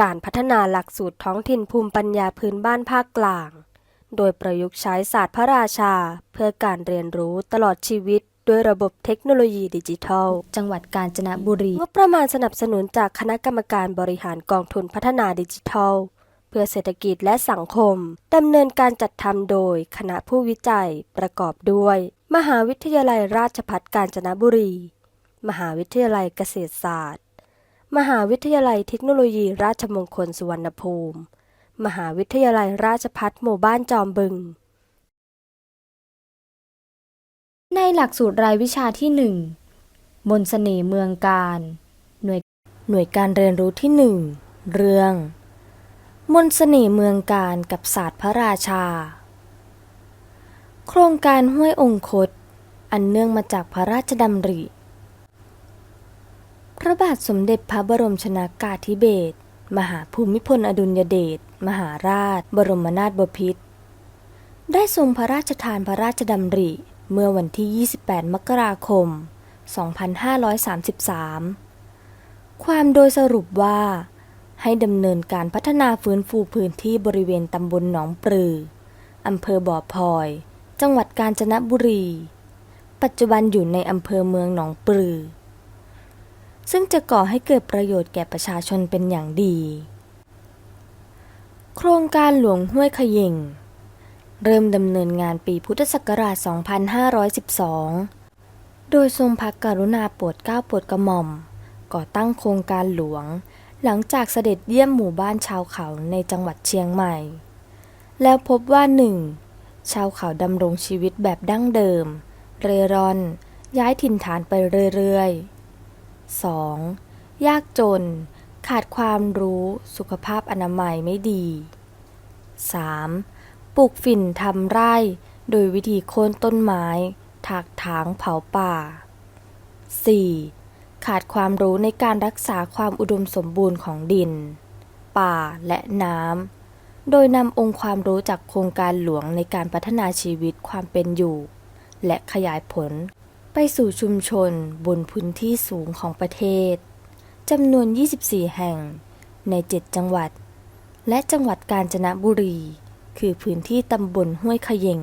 การพัฒนาหลักสูตรท้องถิ่นภูมิปัญญาพื้นบ้านภาคกลาง โดยประยุกต์ใช้ศาสตร์พระราชา เพื่อการเรียนรู้ตลอดชีวิตด้วยระบบเทคโนโลยีดิจิทัล จังหวัดกาญจนบุรีงบประมาณสนับสนุนจากคณะกรรมการบริหารกองทุนพัฒนาดิจิทัล เพื่อเศรษฐกิจและสังคม ดำเนินการจัดทำโดยคณะผู้วิจัยประกอบด้วย มหาวิทยาลัยราชภัฏกาญจนบุรี มหาวิทยาลัยเกษตรศาสตร์ มหาวิทยาลัยเทคโนโลยีราชมงคลสุวรรณภูมิ มหาวิทยาลัยราชภัฏหมู่บ้านจอมบึง ในหลักสูตรรายวิชาที่ 1 มนต์เสน่ห์เมืองการ หน่วยหน่วยการเรียนรู้ที่หนึ่งเรื่อง มนต์เสน่ห์เมืองการกับศาสตร์พระราชา โครงการห้วยองคต อันเนื่องมาจากพระราชดำริ ระบาทสมเด็จพระบรมชนากาธิเบศรมหาภูมิพลอดุลยเดชมหาราช บรมนาถบพิตรได้ทรงพระราชทานพระราชดำริ เมื่อวันที่ 28 มกราคม 2533 ความโดยสรุปว่า ให้ดำเนินการพัฒนาฟื้นฟูพื้นที่บริเวณตำบลหนองปลืออำเภอบ่อพลอย จังหวัดกาญจนบุรี ปัจจุบันอยู่ในอำเภอเมืองหนองปลือ ซึ่งจะก่อให้เกิดประโยชน์แก่ประชาชนเป็นอย่างดี โครงการหลวงห้วยขยิงเริ่มดำเนินงานปีพุทธศักราช 2512 โดยทรงพระกรุณาโปรดเกล้าโปรดกระหม่อม ก่อตั้งโครงการหลวง หลังจากเสด็จเยี่ยมหมู่บ้านชาวเขาในจังหวัดเชียงใหม่ แล้วพบว่าหนึ่งชาวเขาดำรงชีวิตแบบดั้งเดิม เร่ร่อน ย้ายถิ่นฐานไปเรื่อยๆ 2. ยากจน ขาดความรู้สุขภาพอนามัยไม่ดี 3. ปลูกฝิ่นทำไร่ โดยวิธีโค่นต้นไม้ ถากถางเผาป่า 4. ขาดความรู้ในการรักษาความอุดมสมบูรณ์ของดิน ป่าและน้ำ โดยนำองค์ความรู้จากโครงการหลวงในการพัฒนาชีวิตความเป็นอยู่ และขยายผล ไปสู่ชุมชนบนพื้นที่สูงของประเทศจำนวน 24 แห่ง ใน 7 จังหวัด และจังหวัดกาญจนบุรี คือพื้นที่ตำบลห้วยขย่ง